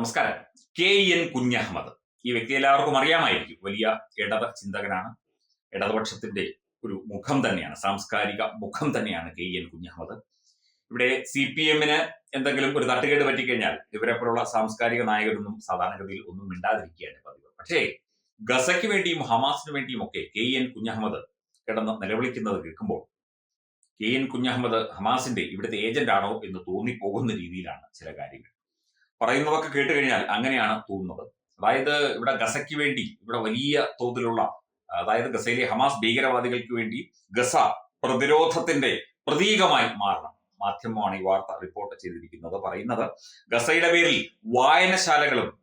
നമസ്കാരം. K N Kunhammad. ഈ വ്യക്തി എല്ലാവർക്കും അറിയാമായിരിക്കും. വലിയ ഇടത് ചിന്തകനാണ്. ഇടതുപക്ഷത്തിന്റെ ഒരു മുഖം തന്നെയാണ്. സാംസ്കാരിക മുഖം തന്നെയാണ് കെ എൻ കുഞ്ഞഹമ്മദ്. ഇവിടെ സി പി എമ്മിന് എന്തെങ്കിലും ഒരു തട്ടുകേട് പറ്റിക്കഴിഞ്ഞാൽ ഇവരെ പോലുള്ള സാംസ്കാരിക നായകരൊന്നും സാധാരണഗതിയിൽ ഒന്നും മിണ്ടാതിരിക്കുകയാണ് പതിവ്. പക്ഷേ ഗസയ്ക്ക് വേണ്ടിയും ഹമാസിന് വേണ്ടിയും ഒക്കെ കെ എൻ കുഞ്ഞഹമ്മദ് കിടന്ന് നിലവിളിക്കുന്നത് കേൾക്കുമ്പോൾ കെ എൻ കുഞ്ഞഹമ്മദ് ഹമാസിന്റെ ഇവിടുത്തെ ഏജന്റ് ആണോ എന്ന് തോന്നിപ്പോകുന്ന രീതിയിലാണ് ചില കാര്യങ്ങൾ. പറയുന്നതൊക്കെ കേട്ട് കഴിഞ്ഞാൽ അങ്ങനെയാണ് തോന്നുന്നത്. അതായത് ഇവിടെ ഗസയ്ക്ക് വേണ്ടി ഇവിടെ വലിയ തോതിലുള്ള അതായത് ഗസയിലെ ഹമാസ് ഭീകരവാദികൾക്ക് വേണ്ടി ഗസ പ്രതിരോധത്തിന്റെ പ്രതീകമായി മാറണം. മാധ്യമമാണ് ഈ വാർത്ത റിപ്പോർട്ട് ചെയ്തിരിക്കുന്നത് പറയുന്നത്. ഗസയുടെ പേരിൽ വായനശാലകളും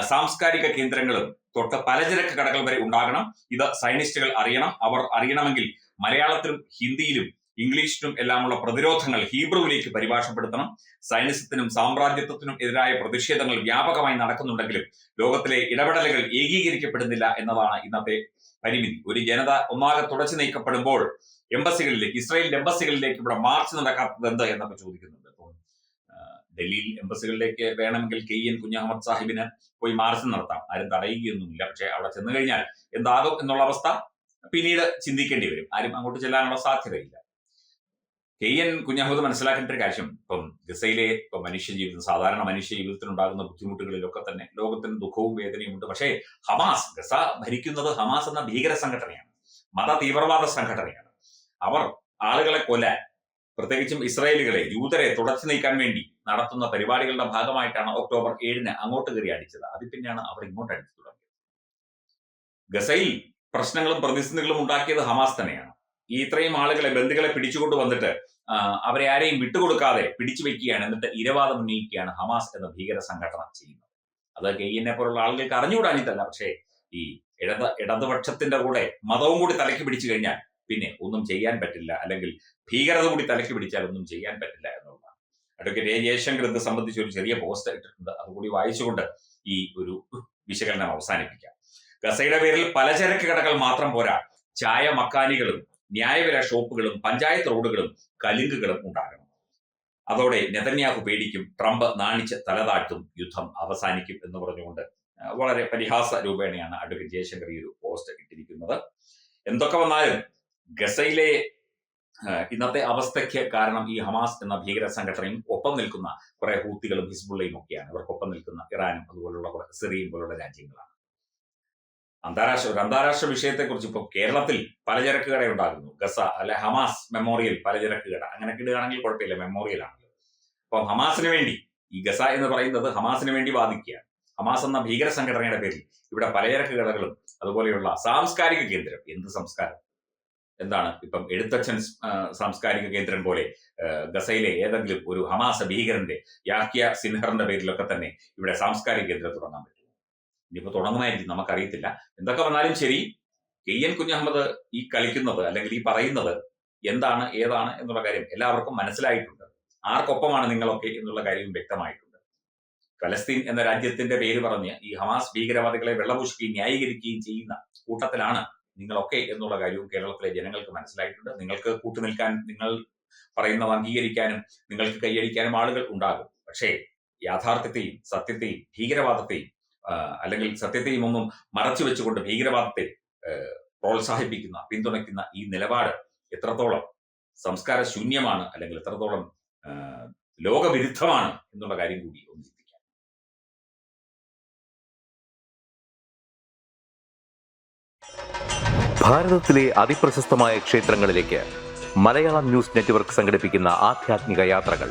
സാംസ്കാരിക കേന്ദ്രങ്ങളും തൊട്ട് പലചരക്ക് കടകൾ വരെ ഉണ്ടാകണം. ഇത് സൈനിസ്റ്റുകൾ അറിയണം. അവർ അറിയണമെങ്കിൽ മലയാളത്തിലും ഹിന്ദിയിലും ഇംഗ്ലീഷിലും എല്ലാമുള്ള പ്രതിരോധങ്ങൾ ഹീബ്രുവിലേക്ക് പരിഭാഷപ്പെടുത്തണം. സൈനിസത്തിനും സാമ്രാജ്യത്വത്തിനും എതിരായ പ്രതിഷേധങ്ങൾ വ്യാപകമായി നടക്കുന്നുണ്ടെങ്കിലും ലോകത്തിലെ ഇടപെടലുകൾ ഏകീകരിക്കപ്പെടുന്നില്ല എന്നതാണ് ഇന്നത്തെ പരിമിതി. ഒരു ജനത ഒന്നാകെ തുടച്ചു നീക്കപ്പെടുമ്പോൾ എംബസികളിലേക്ക് ഇസ്രായേലിന്റെ എംബസികളിലേക്ക് ഇവിടെ മാർച്ച് നടക്കാത്തത് എന്ത് എന്നൊക്കെ ചോദിക്കുന്നുണ്ട്. അപ്പം ഡൽഹിയിൽ എംബസികളിലേക്ക് വേണമെങ്കിൽ കെ എൻ കുഞ്ഞഹമ്മദ് സാഹിബിന് പോയി മാർച്ച് നടത്താം. ആരും തടയുകയൊന്നുമില്ല. പക്ഷെ അവിടെ ചെന്നു കഴിഞ്ഞാൽ എന്താകും എന്നുള്ള അവസ്ഥ പിന്നീട് ചിന്തിക്കേണ്ടി വരും. ആരും അങ്ങോട്ട് ചെല്ലാനുള്ള സാധ്യതയില്ല. കെ എൻ മനസ്സിലാക്കേണ്ട ഒരു കാര്യം. ഇപ്പം ഗസയിലെ ഇപ്പം മനുഷ്യ ജീവിതം സാധാരണ മനുഷ്യ ജീവിതത്തിൽ ഉണ്ടാകുന്ന ബുദ്ധിമുട്ടുകളിലൊക്കെ തന്നെ ലോകത്തിന് ദുഃഖവും വേദനയും ഉണ്ട്. പക്ഷേ ഹമാസ് ഗസ ഭരിക്കുന്നത് ഹമാസ് എന്ന ഭീകര സംഘടനയാണ്. മത തീവ്രവാദ സംഘടനയാണ്. അവർ ആളുകളെ കൊല്ലാൻ പ്രത്യേകിച്ചും ഇസ്രായേലുകളെ ജൂതരെ തുടച്ചു നീക്കാൻ വേണ്ടി നടത്തുന്ന പരിപാടികളുടെ ഭാഗമായിട്ടാണ് ഒക്ടോബർ ഏഴിന് അങ്ങോട്ട് കയറി അടിച്ചത്. അത് പിന്നെയാണ് അവർ ഇങ്ങോട്ട് അടിച്ചു തുടങ്ങിയത്. ഗസയിൽ പ്രശ്നങ്ങളും പ്രതിസന്ധികളും ഉണ്ടാക്കിയത് ഹമാസ് തന്നെയാണ്. ഈ ഇത്രയും ആളുകളെ ബന്ധുക്കളെ പിടിച്ചുകൊണ്ട് വന്നിട്ട് അവരെ ആരെയും വിട്ടുകൊടുക്കാതെ പിടിച്ചു വെക്കുകയാണ് എന്നിട്ട് ഇരവാദം ഉന്നയിക്കുകയാണ് ഹമാസ് എന്ന ഭീകര സംഘടന ചെയ്യുന്നത്. അത് കെ എന്നെ പോലുള്ള ആളുകൾക്ക് അറിഞ്ഞുകൂടാഞ്ഞിട്ടല്ല പക്ഷേ ഈ ഇടത് ഇടതുപക്ഷത്തിന്റെ കൂടെ മതവും കൂടി തലയ്ക്ക് പിടിച്ചു കഴിഞ്ഞാൽ പിന്നെ ഒന്നും ചെയ്യാൻ പറ്റില്ല അല്ലെങ്കിൽ ഭീകരത കൂടി തലയ്ക്ക് പിടിച്ചാൽ ഒന്നും ചെയ്യാൻ പറ്റില്ല എന്നുള്ളതാണ്. അഡ്വക്കേറ്റ് എ ജയശങ്കർ ഇത് സംബന്ധിച്ച് ഒരു ചെറിയ പോസ്റ്റ് ഇട്ടിട്ടുണ്ട്. അതുകൂടി വായിച്ചുകൊണ്ട് ഈ ഒരു വിശകലനം അവസാനിപ്പിക്കാം. ഗസയുടെ പേരിൽ പലചരക്ക് കടകൾ മാത്രം പോരാ ചായ മക്കാനികളും ന്യായവില ഷോപ്പുകളും പഞ്ചായത്ത് റോഡുകളും കലുങ്കുകളും ഉണ്ടാകണം. അതോടെ നെതന്യാഹു പേടിക്കും ട്രംപ് നാണിച്ച് തലതാഴ്ത്തും യുദ്ധം അവസാനിക്കും എന്ന് പറഞ്ഞുകൊണ്ട് വളരെ പരിഹാസ രൂപേണയാണ് അഡ്വക്കേറ്റ് ജയശങ്കർ ഈ ഒരു പോസ്റ്റ് ഇട്ടിരിക്കുന്നത്. എന്തൊക്കെ വന്നാലും ഗസയിലെ ഇന്നത്തെ അവസ്ഥയ്ക്ക് കാരണം ഈ ഹമാസ് എന്ന ഭീകര സംഘടനയും ഒപ്പം നിൽക്കുന്ന കുറെ ഹൂത്തികളും ഹിസ്ബുള്ളയും ഒക്കെയാണ്. ഇവർക്കൊപ്പം നിൽക്കുന്ന ഇറാനും അതുപോലുള്ള കുറെ സിറിയയും പോലുള്ള രാജ്യങ്ങളാണ്. അന്താരാഷ്ട്ര അന്താരാഷ്ട്ര വിഷയത്തെക്കുറിച്ച് ഇപ്പോൾ കേരളത്തിൽ പലചരക്ക് കട ഉണ്ടാകുന്നു ഗസ അല്ലെ ഹമാസ് മെമ്മോറിയൽ പലചരക്ക് കട അങ്ങനെ ഇടുകയാണെങ്കിൽ കുഴപ്പമില്ല മെമ്മോറിയൽ അപ്പോൾ അപ്പം ഹമാസിന് വേണ്ടി ഈ ഗസ എന്ന് പറയുന്നത് ഹമാസിന് വേണ്ടി വാദിക്കുകയാണ്. ഹമാസ് എന്ന ഭീകര സംഘടനയുടെ പേരിൽ ഇവിടെ പലചരക്ക് കടകളും അതുപോലെയുള്ള സാംസ്കാരിക കേന്ദ്രം എന്ത് സംസ്കാരം? എന്താണ് ഇപ്പം എഴുത്തച്ഛൻ സാംസ്കാരിക കേന്ദ്രം പോലെ ഗസയിലെ ഏതെങ്കിലും ഒരു ഹമാസ ഭീകരന്റെ യാഹ്യ സിൻഹറിന്റെ പേരിലൊക്കെ തന്നെ ഇവിടെ സാംസ്കാരിക കേന്ദ്രം തുടങ്ങാൻ പറ്റും. ഇനിയിപ്പോ തുടങ്ങുന്നതായിരിക്കും നമുക്കറിയത്തില്ല. എന്തൊക്കെ പറഞ്ഞാലും ശരി കെ എൻ കുഞ്ഞഹമ്മദ് ഈ കളിക്കുന്നത് അല്ലെങ്കിൽ ഈ പറയുന്നത് എന്താണ് ഏതാണ് എന്നുള്ള കാര്യം എല്ലാവർക്കും മനസ്സിലായിട്ടുണ്ട്. ആർക്കൊപ്പമാണ് നിങ്ങളൊക്കെ എന്നുള്ള കാര്യവും വ്യക്തമായിട്ടുണ്ട്. ഫലസ്തീൻ എന്ന രാജ്യത്തിന്റെ പേര് പറഞ്ഞ് ഈ ഹമാസ് ഭീകരവാദികളെ വെള്ളപൂശുകയും ന്യായീകരിക്കുകയും ചെയ്യുന്ന കൂട്ടത്തിലാണ് നിങ്ങളൊക്കെ എന്നുള്ള കാര്യവും കേരളത്തിലെ ജനങ്ങൾക്ക് മനസ്സിലായിട്ടുണ്ട്. നിങ്ങൾക്ക് കൂട്ടുനിൽക്കാൻ നിങ്ങൾ പറയുന്നത് അംഗീകരിക്കാനും നിങ്ങൾക്ക് കൈയടിക്കാനും ആളുകൾ ഉണ്ടാകും. പക്ഷേ യാഥാർത്ഥ്യത്തെയും സത്യത്തെയും ഭീകരവാദത്തെയും അല്ലെങ്കിൽ സത്യത്തെയും ഒന്നും മറച്ചു വെച്ചുകൊണ്ട് ഭീകരവാദത്തെ പ്രോത്സാഹിപ്പിക്കുന്ന പിന്തുണയ്ക്കുന്ന ഈ നിലപാട് എത്രത്തോളം സംസ്കാര ശൂന്യമാണ് അല്ലെങ്കിൽ എത്രത്തോളം ലോകവിരുദ്ധമാണ് എന്നുള്ള കാര്യം കൂടി ഒന്ന് ചിന്തിക്കാം. ഭാരതത്തിലെ അതിപ്രശസ്തമായ ക്ഷേത്രങ്ങളിലേക്ക് മലയാളം ന്യൂസ് നെറ്റ്വർക്ക് സംഘടിപ്പിക്കുന്ന ആധ്യാത്മിക യാത്രകൾ.